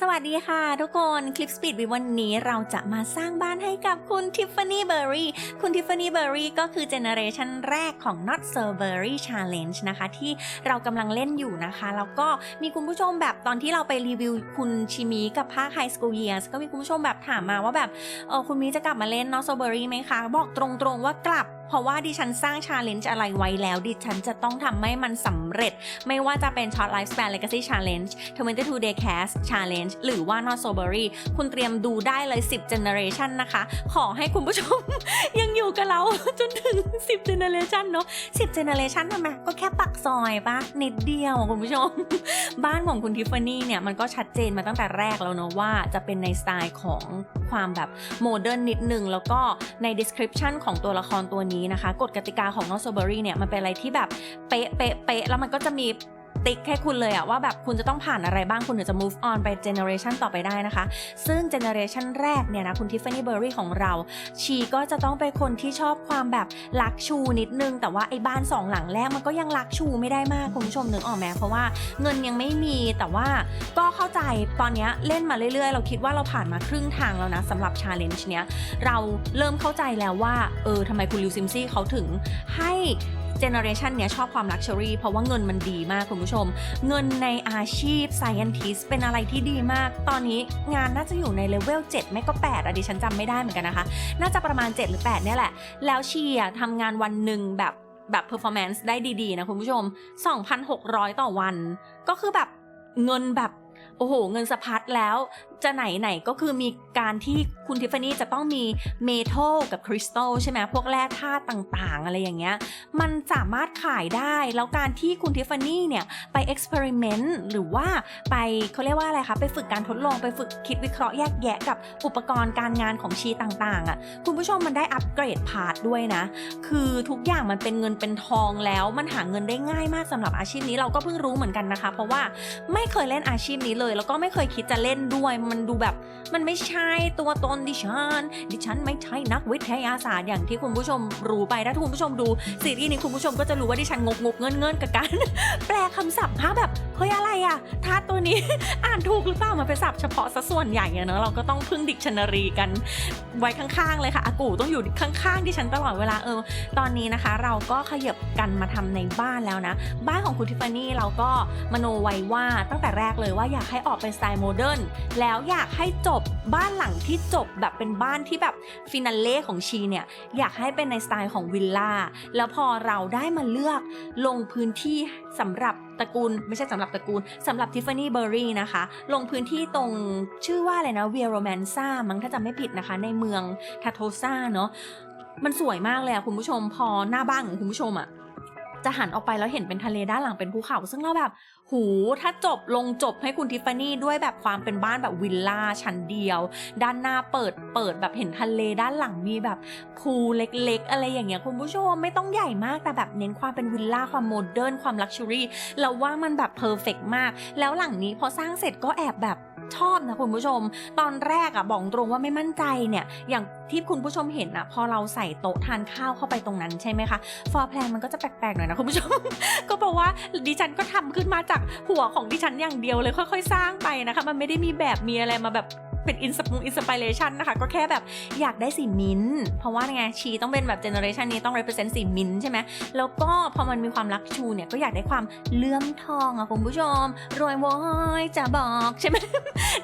สวัสดีค่ะทุกคนคลิปสปีดวิวันนี้เราจะมาสร้างบ้านให้กับคุณทิฟฟานี่เบอร์รี่คุณทิฟฟานี่เบอร์รี่ก็คือเจเนอเรชันแรกของ Not So Berry Challenge นะคะ ที่เรากำลังเล่นอยู่นะคะ แล้วก็มีคุณผู้ชมแบบตอนที่เราไปรีวิวคุณชิมีกับภาค High School Years ก็มีคุณผู้ชมแบบถามมาว่าแบบเออคุณมีจะกลับมาเล่น Not So Berry ไหมคะ บอกตรงๆว่ากลับเพราะว่าดิฉันสร้างชาเลนจ์อะไรไว้แล้ว ดิฉันจะต้องทำให้มันสำเร็จ ไม่ว่าจะเป็น Short Lifespan Legacy Challenge 22 Day Cast Challenge หรือว่า Not Sobery คุณเตรียมดูได้เลย 10 Generation นะคะ ขอให้คุณผู้ชม ยังอยู่กับเรา จนถึง 10 Generation เนอะ10 Generation ทำไมก็แค่ปักซอยปะนิดเดียวคุณผู้ชม บ้านของคุณทิฟฟานี่เนี่ย มันก็ชัดเจนมาตั้งแต่แรกแล้วเนอะว่าจะเป็นในสไตล์ของความแบบโมเดิร์นนิดนึงแล้วก็ใน description ของตัวละครตัวนี้นะคะ กฎกติกาของ Not So b e r y เนี่ยมันเป็นอะไรที่แบบเป๊ะเป๊ะเป๊ะแล้วมันก็จะมี ติ๊กให้คุณเลยอะว่าแบบคุณจะต้องผ่านอะไรบ้างคุณถึงจะ move on ไป generation ต่อไปได้นะคะ ซึ่ง generation แรกเนี่ยนะคุณทิฟฟานี่เบอร์รี่ของเรา ชีก็จะต้องเป็นคนที่ชอบความแบบลักชูนิดนึง แต่ว่าไอ้บ้านสองหลังแรกมันก็ยังลักชูไม่ได้มากคุณผู้ชมนึกออกไหมเพราะว่าเงินยังไม่มีแต่ว่าก็เข้าใจตอนเนี้ยเล่นมาเรื่อยๆ เราคิดว่าเราผ่านมาครึ่งทางแล้วนะสำหรับ challenge เนี้ยเราเริ่มเข้าใจแล้วว่าเออทำไมคุณลิวซิมซี่เขาถึงให้ เจเนอเรชันเนี้ยชอบความลักชัวรี่เพราะว่าเงินมันดีมากคุณผู้ชม เงินในอาชีพ scientist เป็นอะไรที่ดีมาก ตอนนี้งานน่าจะอยู่ในเลเวล7ไม่ก็8อะดิฉันจำไม่ได้เหมือนกันนะคะ น่าจะประมาณ 7 หรือ 8 เนี่ยแหละ แล้วเชียทำงานวันหนึ่งแบบแบบ performance ได้ดีๆ นะคุณผู้ชม 2,600 ต่อวัน ก็คือแบบเงินแบบโอ้โห เงินสะพัดแล้ว จะไหนไหนก็คือมีการที่คุณทิฟฟานี่จะต้องมีเมทัลกับคริสตัลใช่ไหมพวกแร่ธาตุต่างๆ อะไรอย่างเงี้ยมันสามารถขายได้ แล้วการที่คุณทิฟฟานี่เนี่ยไปเอ็กซ์เพร์เมนต์หรือว่าไปเขาเรียกว่าอะไรคะไปฝึกการทดลองไปฝึกคิดวิเคราะห์แยกแยะกับอุปกรณ์การงานของชีต่างๆอะ่ะคุณผู้ชมมันได้อัปเกรดพาร์ทด้วยนะ คือทุกอย่างมันเป็นเงินเป็นทองแล้วมันหาเงินได้ง่ายมากสำหรับอาชีพนี้เราก็เพิ่งรู้เหมือนกันนะคะ เพราะว่าไม่เคยเล่นอาชีพนี้เลย แล้วก็ไม่เคยคิดจะเล่นด้วยมันดูแบบ มันไม่ใช่ตัวตนดิฉัน ดิฉันไม่ใช่นักวิทยาศาสตร์อย่างที่คุณผู้ชมรู้ไปถ้าคุณผู้ชมดูซีรีส์นี้คุณผู้ชมก็จะรู้ว่าดิฉันงกงกเงินเงินกับการแปลคำศัพท์ฮะแบบเฮ้ยอะไรอะธาตุตัวนี้อ่านถูกหรือเปล่ามันเป็นศัพท์เฉพาะซะส่วนใหญ่เนอะเราก็ต้องพึ่งดิกชันนารีกันไว้ข้างๆเลยค่ะอากูต้องอยู่ข้างๆดิฉันตลอดเวลาเออ ตอนนี้นะคะ เราก็ขยับกันมาทำในบ้านแล้วนะ บ้านของคุณทิฟฟานี่เราก็มโนไว้ว่าตั้งแต่แรกเลยว่าอยากให้ออกเป็นสไตล์โมเดิร์นแล้วอยากให้จบบ้านหลังที่จบแบบเป็นบ้านที่แบบฟินาเล่ของชีเนี่ยอยากให้เป็นในสไตล์ของวิลล่าแล้วพอเราได้มาเลือกลงพื้นที่สำหรับตระกูลไม่ใช่สำหรับตระกูลสำหรับทิฟฟานี่เบอร์รี่นะคะ ลงพื้นที่ตรงชื่อว่าอะไรนะเวียโรแมนซ่ามั้งถ้าจำไม่ผิดนะคะ ในเมืองทาโทซาเนาะมันสวยมากเลยอะคุณผู้ชมพอหน้าบ้านของคุณผู้ชมอะ จะหันออกไปแล้วเห็นเป็นทะเลด้านหลังเป็นภูเขา ซึ่งเราแบบ หูถ้าจบลงจบให้คุณทิฟฟานี่ด้วยแบบความเป็นบ้านแบบวิลล่าชั้นเดียว ด้านหน้าเปิดเปิดแบบเห็นทะเลด้านหลังมีแบบพูลเล็กๆ อะไรอย่างเงี้ยคุณผู้ชมไม่ต้องใหญ่มากแต่แบบเน้นความเป็นวิลล่าความโมเดิร์นความลักชัวรี่เราว่ามันแบบเพอร์เฟกมาก แล้วหลังนี้พอสร้างเสร็จก็แอบแบบ ชอบนะคุณผู้ชม ตอนแรกอะบอกตรงว่าไม่มั่นใจเนี่ยอย่างที่คุณผู้ชมเห็นอะพอเราใส่โต๊ะทานข้าวเข้าไปตรงนั้นใช่ไหมคะฟอร์แพลนมันก็จะแปลกๆหน่อยนะคุณผู้ชม ก็เพราะว่าดิฉันก็ทำขึ้นมาจากหัวของดิฉันอย่างเดียวเลยค่อย ๆ สร้างไปนะคะ มันไม่ได้มีแบบมีอะไรมาแบบเป็นอินสปงอินสปิเรชันนะคะ ก็แค่แบบอยากได้สีมิ้น เพราะว่าไงชีต้องเป็นแบบเจเนอเรชันนี้ต้อง represent สีมิ้นใช่ไหมแล้วก็พอมันมีความรักชูเนี่ยก็อยากได้ความเลื่อมทองอะคุณผู้ชม รวยโวยจะบอกใช่ไหม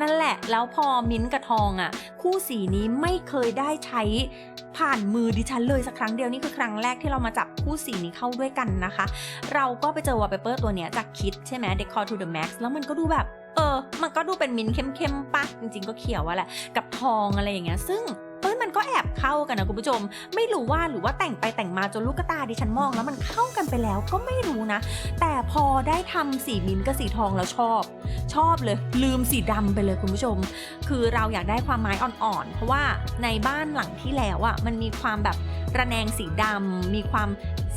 นั่นแหละ แล้วพอมิ้นกับทองอะคู่สีนี้ไม่เคยได้ใช้ผ่านมือดิฉันเลยสักครั้งเดียวนี่คือครั้งแรกที่เรามาจับคู่สีนี้เข้าด้วยกันนะคะ เราก็ไปเจอวอลเปเปอร์ตัวเนี้ยจากคิดใช่ไหม Decor to the Max แล้วมันก็ดูแบบ เออ มันก็ดูเป็นมิ้นเข้มๆปะจริง ๆ ก็เขียวอะแหละ กับทองอะไรอย่างเงี้ย ซึ่งเอ้ยมันก็แอบเข้ากันนะคุณผู้ชม ไม่รู้ว่าหรือว่าแต่งไปแต่งมาจนลูกตาดิฉันมองแล้วมันเข้ากันไปแล้วก็ไม่รู้นะ แต่พอได้ทำสีมิ้นกับสีทองแล้วชอบ ชอบเลย ลืมสีดำไปเลยคุณผู้ชม คือเราอยากได้ความไม้อ่อนๆ เพราะว่าในบ้านหลังที่แล้วอะ่ะมันมีความแบบระแนงสีดำมีความ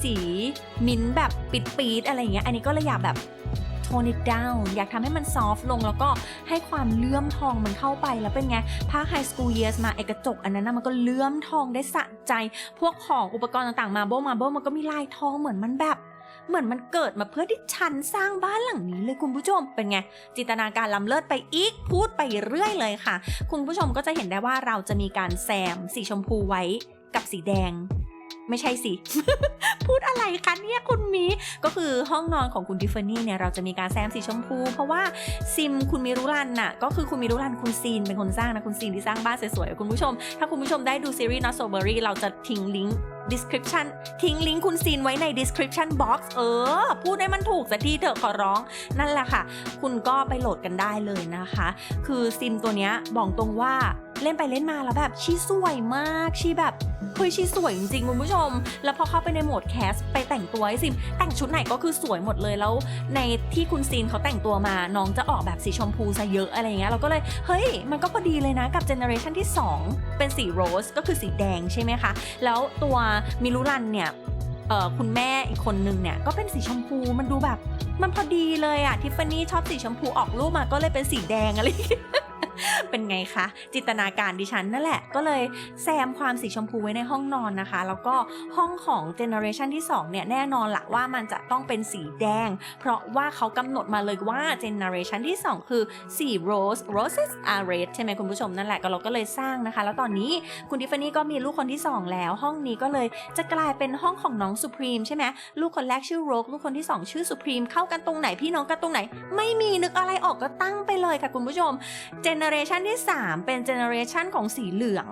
สีมิ้นแบบปิดๆอะไรอย่างเงี้ย อันนี้ก็เลยอยากแบบ โทน it down อยากทำให้มันซอฟลงแล้วก็ให้ความเลื่อมทองมันเข้าไปแล้วเป็นไงภาค High School Years มาเอกระจกอันนั้นนะมันก็เลื่อมทองได้สะใจ พวกของอุปกรณ์ต่างๆมาโบมาโบมันก็มีลายทองเหมือนมันแบบเหมือนมันเกิดมาเพื่อที่ฉันสร้างบ้านหลังนี้เลยคุณผู้ชมเป็นไง จินตนาการล้ำเลิศไปอีกพูดไปเรื่อยเลยค่ะ คุณผู้ชมก็จะเห็นได้ว่าเราจะมีการแซมสีชมพูไว้กับสีแดง ไม่ใช่สิ พูดอะไรคะเนี่ยคุณมีก็คือห้องนอนของคุณทิฟฟานี่เนี่ยเราจะมีการแซมสีชมพู เพราะว่าซิมคุณมิรุรันน่ะก็คือคุณมิรุรันคุณซีนเป็นคนสร้างนะคุณซีนที่สร้างบ้านสวยๆคุณผู้ชม ถ้าคุณผู้ชมได้ดูซีรีส์ Not So Berry เราจะทิ้งลิงก์ description ทิ้งลิงก์คุณซีนไว้ใน description box เออ พูดให้มันถูกสักทีเถอะขอร้อง นั่นแหละค่ะ คุณก็ไปโหลดกันได้เลยนะคะ คือซิมตัวเนี้ยบอกตรงว่า เล่นไปเล่นมาแล้วแบบชีสวยมากชีแบบเฮ้ยชีสวยจริงๆคุณผู้ชม แล้วพอเข้าไปในโหมดแคสไปแต่งตัวให้ซิมแต่งชุดไหนก็คือสวยหมดเลยแล้ว ในที่คุณซีนเขาแต่งตัวมาน้องจะออกแบบสีชมพูซะเยอะอะไรเงี้ยเราก็เลยเฮ้ย มันก็พอดีเลยนะกับเจเนอเรชันที่ 2 เป็นสีโรสก็คือสีแดงใช่ไหมคะแล้วตัวมิลุรันเนี่ยคุณแม่อีกคนนึงเนี่ยก็เป็นสีชมพูมันดูแบบ มันพอดีเลยอะทิฟฟานี่ชอบสีชมพูออกรูปมาก็เลยเป็นสีแดงอะไรอย่างเงี้ย เป็นไงคะ จินตนาการดิฉันนั่นแหละ ก็เลยแซมความสีชมพูไว้ในห้องนอนนะคะ แล้วก็ห้องของเจเนอเรชันที่ 2 เนี่ย แน่นอนละว่ามันจะต้องเป็นสีแดง เพราะว่าเขากำหนดมาเลยว่าเจเนอเรชันที่ 2 คือสี rose roses are red ใช่ไหมคุณผู้ชมนั่นแหละก็เราก็เลยสร้างนะคะ แล้วตอนนี้คุณทิฟฟานี่ก็มีลูกคนที่ 2 แล้ว ห้องนี้ก็เลยจะกลายเป็นห้องของน้องสุพรีมใช่ไหมลูกคนแรกชื่อโรกลูกคนที่ 2 ชื่อสุพรีมเข้ากันตรงไหนพี่น้องกันตรงไหน ไม่มีนึกอะไรออกก็ตั้งไปเลยค่ะคุณผู้ชมเจเนอเรชันที่ 3 เป็นเจเนอเรชันของสีเหลือง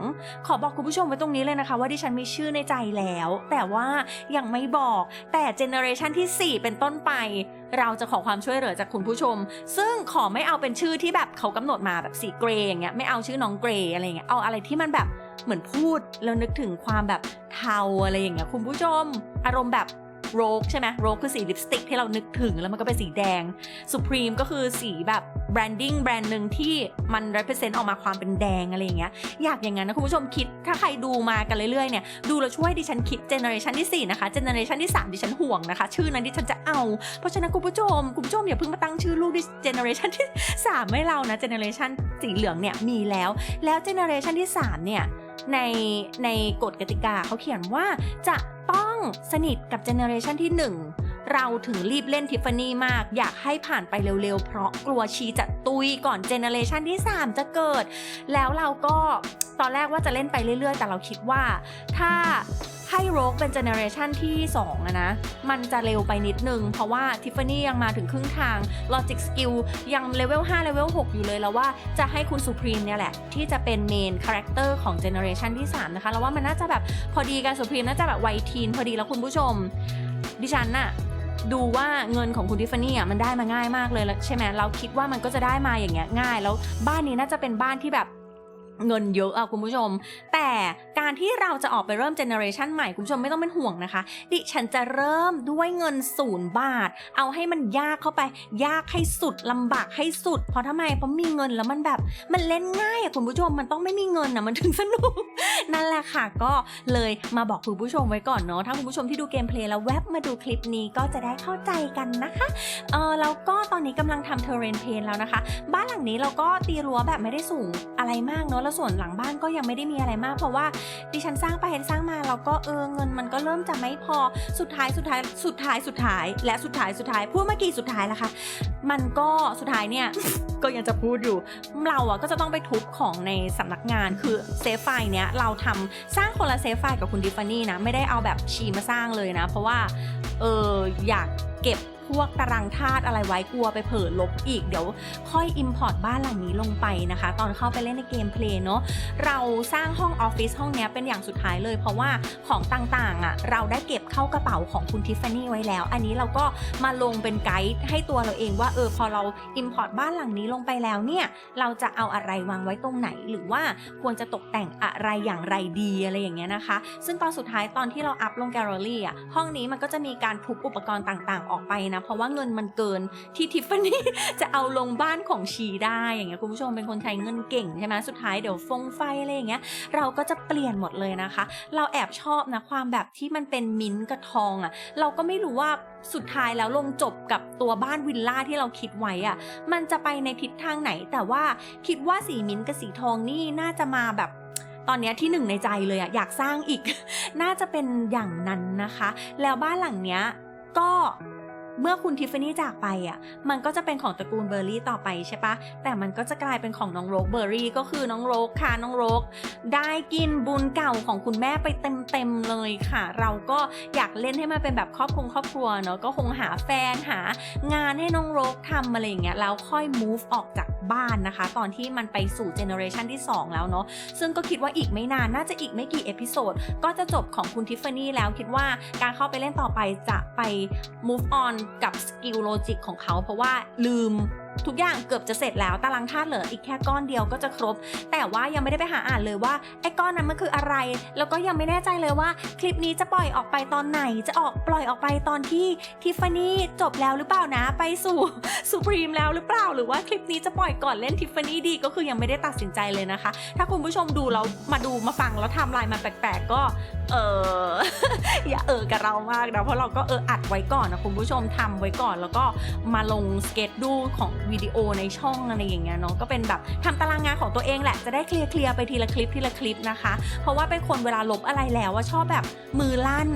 ขอบอกคุณผู้ชมไว้ตรงนี้เลยนะคะว่าดิฉันมีชื่อในใจแล้ว แต่ว่ายังไม่บอก แต่เจเนอเรชันที่ 4 เป็นต้นไป เราจะขอความช่วยเหลือจากคุณผู้ชม ซึ่งขอไม่เอาเป็นชื่อที่แบบเขากำหนดมาแบบสีเกรย์อย่างเงี้ย ไม่เอาชื่อน้องเกรย์อะไรเงี้ย เอาอะไรที่มันแบบเหมือนพูดแล้วนึกถึงความแบบเทาอะไรอย่างเงี้ยคุณผู้ชม อารมณ์แบบ โรกใช่ไหมโรกคือสีลิปสติกที่เรานึกถึงแล้วมันก็เป็นสีแดง Supreme ก็คือสีแบบแบรนดิ้งแบรนด์หนึ่งที่มัน represent ออกมาความเป็นแดงอะไรอย่างเงี้ยอยากอย่างนั้นนะคุณผู้ชมคิดถ้าใครดูมากันเรื่อยๆเนี่ยดูแล้วช่วยดิฉันคิดเจเนอเรชันที่4นะคะเจเนอเรชันที่ 3 ดิฉันห่วงนะคะ ชื่อนั้นดิฉันจะเอา เพราะฉะนั้นคุณผู้ชมคุณผู้ชมอย่าเพิ่งมาตั้งชื่อลูกดิเจเนอเรชันที่ 3 ไม่เรานะเจเนอเรชันสีเหลืองเนี่ยมีแล้ว แล้วเจเนอเรชันที่ 3 เนี่ยในในกฎกติกาเขาเขียนว่าจะ ต้องสนิทกับเจเนอเรชันที่ 1 เราถึงรีบเล่นทิฟฟานี่มาก อยากให้ผ่านไปเร็วๆ เพราะกลัวชีจะตุยก่อนเจเนอเรชันที่ 3 จะเกิด แล้วเราก็ตอนแรกว่าจะเล่นไปเรื่อยๆ แต่เราคิดว่า ถ้า ให้โรกเป็นเจเนอเรชันที่2อะนะ มันจะเร็วไปนิดนึง เพราะว่าทิฟฟานี่ยังมาถึงครึ่งทาง Logic Skill ยังเลเวล5เลเวล6อยู่เลยแล้วว่าจะให้คุณสุพรีมเนี่ยแหละ ที่จะเป็นเมนคาแรคเตอร์ของเจเนอเรชันที่ 3 นะคะ แล้วว่ามันน่าจะแบบพอดีกันสุพรีมน่าจะแบบวัยทีนพอดีแล้วคุณผู้ชม ดิฉันน่ะดูว่าเงินของคุณทิฟฟานี่อะมันได้มาง่ายมากเลยแล้วใช่ไหมเราคิดว่ามันก็จะได้มาอย่างเงี้ยง่าย แล้วบ้านนี้น่าจะเป็นบ้านที่แบบ เงินเยอะอะคุณผู้ชม แต่การที่เราจะออกไปเริ่มเจเนอเรชันใหม่คุณผู้ชมไม่ต้องเป็นห่วงนะคะ ดิฉันจะเริ่มด้วยเงินศูนย์บาท เอาให้มันยากเข้าไป ยากให้สุดลำบากให้สุด เพราะทำไมเพราะมีเงินแล้วมันแบบ มันเล่นง่ายอะคุณผู้ชมมันต้องไม่มีเงินอะมันถึงสนุก นั่นแหละค่ะก็เลยมาบอกคุณผู้ชมไว้ก่อนเนาะถ้าคุณผู้ชมที่ดูเกมเพลย์แล้วแวบมาดูคลิปนี้ก็จะได้เข้าใจกันนะคะเออแล้วก็ตอนนี้กำลังทำเทเรนเพนแล้วนะคะ บ้านหลังนี้เราก็ตีรั้วแบบไม่ได้สูงอะไรมากเนาะแล้วส่วนหลังบ้านก็ยังไม่ได้มีอะไรมาก เพราะว่าดิฉันสร้างไปสร้างมาเราก็เออเงินมันก็เริ่มจะไม่พอสุดท้ายสุดท้ายสุดท้ายสุดท้าย และสุดท้ายสุดท้ายพูดเมื่อกี้สุดท้ายแล้วค่ะมันก็สุดท้ายเนี่ยก็ยังจะพูดอยู่เราอะก็จะต้องไปทุบของในสำนักงานคือเซฟไฟเนี้ยเราทำสร้างคนละเซฟไฟกับคุณดิฟฟานี่นะไม่ได้เอาแบบชีมาสร้างเลยนะ เพราะว่าเอออยากเก็บ พวกตารางธาตุอะไรไว้กลัวไปเผลอลบอีกเดี๋ยวค่อย Import บ้านหลังนี้ลงไปนะคะ ตอนเข้าไปเล่นในเกมเพลย์เนาะเราสร้างห้องออฟฟิศห้องนี้เป็นอย่างสุดท้ายเลย เพราะว่าของต่างๆอะ่ะเราได้เก็บเข้ากระเป๋าของคุณทิฟฟานี่ไว้แล้ว อันนี้เราก็มาลงเป็นไกด์ให้ตัวเราเองว่าเออพอเรา Import บ้านหลังนี้ลงไปแล้วเนี่ยเราจะเอาอะไรวางไว้ตรงไหน หรือว่าควรจะตกแต่งอะไรอย่างไรดีอะไรอย่างเงี้ยนะคะ ซึ่งตอนสุดท้ายตอนที่เราอัพลงแกลเลอรี่อะห้องนี้มันก็จะมีการทุบอุปกรณ์ต่างๆ ออกไปนะ เพราะว่าเงินมันเกินที่ทิฟฟานี่จะเอาลงบ้านของชีได้อย่างเงี้ยคุณผู้ชมเป็นคนใช้เงินเก่งใช่ไหมสุดท้ายเดี๋ยวฟงไฟอะไรอย่างเงี้ยเราก็จะเปลี่ยนหมดเลยนะคะ เราแอบชอบนะความแบบที่มันเป็นมิ้นกับทองอะเราก็ไม่รู้ว่าสุดท้ายแล้วลงจบกับตัวบ้านวิลล่าที่เราคิดไว้อะมันจะไปในทิศทางไหน แต่ว่าคิดว่าสีมิ้นกับสีทองนี่น่าจะมาแบบตอนเนี้ยที่หนึ่งในใจเลยอะอยากสร้างอีก น่าจะเป็นอย่างนั้นนะคะ แล้วบ้านหลังเนี้ยก็ เมื่อคุณทิฟฟานี่จากไปอะ มันก็จะเป็นของตระกูลเบอร์รี่ต่อไปใช่ปะ แต่มันก็จะกลายเป็นของน้องโรกเบอร์รี่ก็คือน้องโรกค่ะน้องโรกได้กินบุญเก่าของคุณแม่ไปเต็มๆเลยค่ะ เราก็อยากเล่นให้มันเป็นแบบครอบครัวครอบครัวเนาะก็คงหาแฟนหางานให้น้องโรกทำอะไรอย่างเงี้ยแล้วค่อย move ออกจาก บ้านนะคะ ตอนที่มันไปสู่เจเนอเรชันที่ 2 แล้วเนาะซึ่งก็คิดว่าอีกไม่นานน่าจะอีกไม่กี่เอพิโซดก็จะจบของคุณทิฟฟานี่แล้วคิดว่าการเข้าไปเล่นต่อไปจะไป move on กับสกิลโลจิกของเขาเพราะว่าลืม ทุกอย่างเกือบจะเสร็จแล้วตารางธาตุเหลืออีกแค่ก้อนเดียวก็จะครบ แต่ว่ายังไม่ได้ไปหาอ่านเลยว่าไอ้ก้อนนั้นมันคืออะไร แล้วก็ยังไม่แน่ใจเลยว่า คลิปนี้จะปล่อยออกไปตอนไหน จะออกปล่อยออกไปตอนที่ทิฟฟานี่จบแล้วหรือเปล่านะ ไปสู่สุพรีมแล้วหรือเปล่า หรือว่าคลิปนี้จะปล่อยก่อนเล่นทิฟฟานี่ดีก็คือยังไม่ได้ตัดสินใจเลยนะคะ ถ้าคุณผู้ชมดูแล้วมาดูมาฟังแล้วทำลายมาแปลกๆก็เอออย่าเออกับเรามากนะเพราะเราก็เอออัดไว้ก่อนนะคุณผู้ชมทำไว้ก่อนแล้วก็มาลงสเก็ตดูของวิดีโอในช่องอะไรอย่างเงี้ยเนาะก็เป็นแบบทำตารางงานของตัวเองแหละจะได้เคลียร์เคลียร์ไปทีละคลิปทีละคลิปนะคะ เพราะว่าเป็นคนเวลาลบอะไรแล้วว่าชอบแบบมือลั่น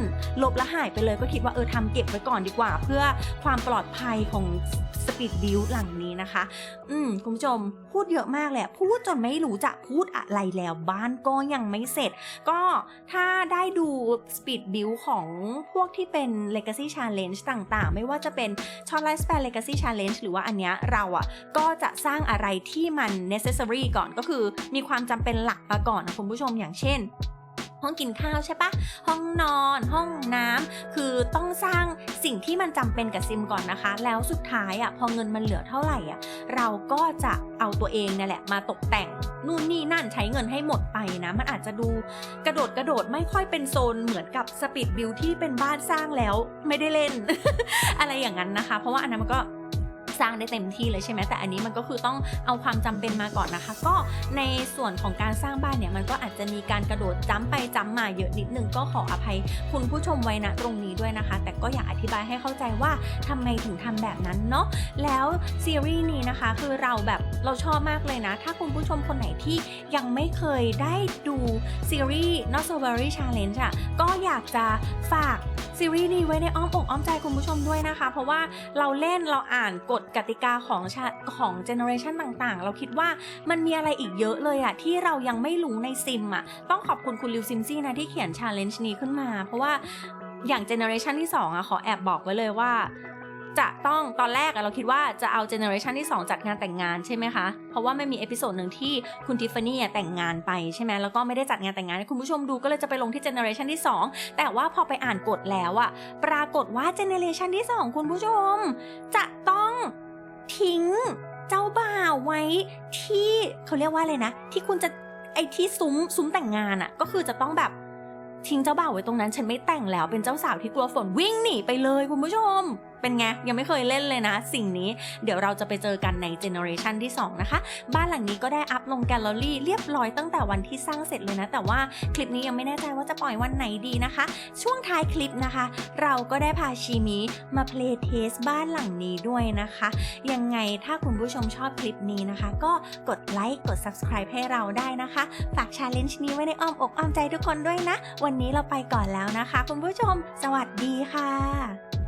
ลบแล้วหายไปเลยก็คิดว่าเออทำเก็บไว้ก่อนดีกว่า เพื่อความปลอดภัยของสปีดบิวหลังนี้นะคะ อืมคุณผู้ชมพูดเยอะมากเลยอะพูดจนไม่รู้จะพูดอะไรแล้วบ้านก็ยังไม่เสร็จ ก็ถ้าได้ดู Speed Build ของพวกที่เป็น Legacy Challenge ต่างๆ ไม่ว่าจะเป็น Short Lifespan Legacy Challenge หรือว่าอันเนี้ยเราอะก็จะสร้างอะไรที่มัน necessary ก่อนก็คือ มีความจำเป็นหลักมาก่อนนะคุณผู้ชมอย่างเช่นห้องกินข้าวใช่ปะห้องนอน ห้องน้ำคือต้องสร้างสิ่งที่มันจำเป็นกับซิมก่อนนะคะ แล้วสุดท้ายอะพอเงินมันเหลือเท่าไหร่อะเราก็จะเอาตัวเองเนี่ยแหละมาตกแต่งนู่นนี่นั่นใช้เงินให้หมดไปนะ มันอาจจะดูกระโดดกระโดดไม่ค่อยเป็นโซนเหมือนกับสปีดบิลที่เป็นบ้านสร้างแล้วไม่ได้เล่น อะไรอย่างนั้นนะคะ เพราะว่าอันนั้นมันก็ สร้างได้เต็มที่เลยใช่ไหมแต่อันนี้มันก็คือต้องเอาความจำเป็นมาก่อนนะคะ ก็ในส่วนของการสร้างบ้านเนี่ยมันก็อาจจะมีการกระโดดจ้ำไปจ้ำมาเยอะนิดนึงก็ขออภัยคุณผู้ชมไว้นะตรงนี้ด้วยนะคะ แต่ก็อยากอธิบายให้เข้าใจว่าทำไมถึงทำแบบนั้นเนาะแล้วซีรีส์นี้นะคะคือเราแบบเราชอบมากเลยนะ ถ้าคุณผู้ชมคนไหนที่ยังไม่เคยได้ดูซีรีส์ Not So Very Challenge อะก็อยากจะฝาก ซีรีส์นี้ไว้ในอ้อมอกอ้อมใจคุณผู้ชมด้วยนะคะ เพราะว่าเราเล่นเราอ่านกฎกติกาของชาของเจเนอเรชันต่างๆ เราคิดว่ามันมีอะไรอีกเยอะเลยอะที่เรายังไม่รู้ในซิมอะต้องขอบคุณคุณลิวซิมซี่นะที่เขียนชาเลนจ์นี้ขึ้นมา เพราะว่าอย่างเจเนอเรชันที่2อะขอแอบบอกไว้เลยว่า จะต้องตอนแรกเราคิดว่าจะเอาเจเนอเรชันที่ 2 จัดงานแต่งงานใช่ไหมคะ เพราะว่าไม่มีเอพิโซดหนึ่งที่คุณทิฟฟานี่แต่งงานไปใช่ไหมแล้วก็ไม่ได้จัดงานแต่งงานให้คุณผู้ชมดูก็เลยจะไปลงที่เจเนอเรชันที่ 2 แต่ว่าพอไปอ่านกฎแล้วอะปรากฏว่าเจเนอเรชันที่ 2 คุณผู้ชม จะต้องทิ้งเจ้าบ่าวไว้ที่เขาเรียกว่าอะไรนะ ที่คุณจะไอที่ซุ้มซุ้มแต่งงานอะก็คือจะต้องแบบทิ้งเจ้าบ่าวไว้ตรงนั้น ฉันไม่แต่งแล้วเป็นเจ้าสาวที่กลัวฝนวิ่งหนีไปเลยคุณผู้ชม เป็นไง ยังไม่เคยเล่นเลยนะ สิ่งนี้เดี๋ยวเราจะไปเจอกันในเจเนอเรชันที่ 2 นะคะ บ้านหลังนี้ก็ได้อัพลงแกลเลอรี่เรียบร้อยตั้งแต่วันที่สร้างเสร็จเลยนะ แต่ว่าคลิปนี้ยังไม่แน่ใจว่าจะปล่อยวันไหนดีนะคะ ช่วงท้ายคลิปนะคะ เราก็ได้พาชีมิมาเพลย์เทสบ้านหลังนี้ด้วยนะคะ ยังไงถ้าคุณผู้ชมชอบคลิปนี้นะคะ ก็กดไลค์กด subscribe ให้เราได้นะคะ ฝากชาเลนจ์นี้ไว้ในอ้อมอกอ้อมใจทุกคนด้วยนะ วันนี้เราไปก่อนแล้วนะคะ คุณผู้ชม สวัสดีค่ะ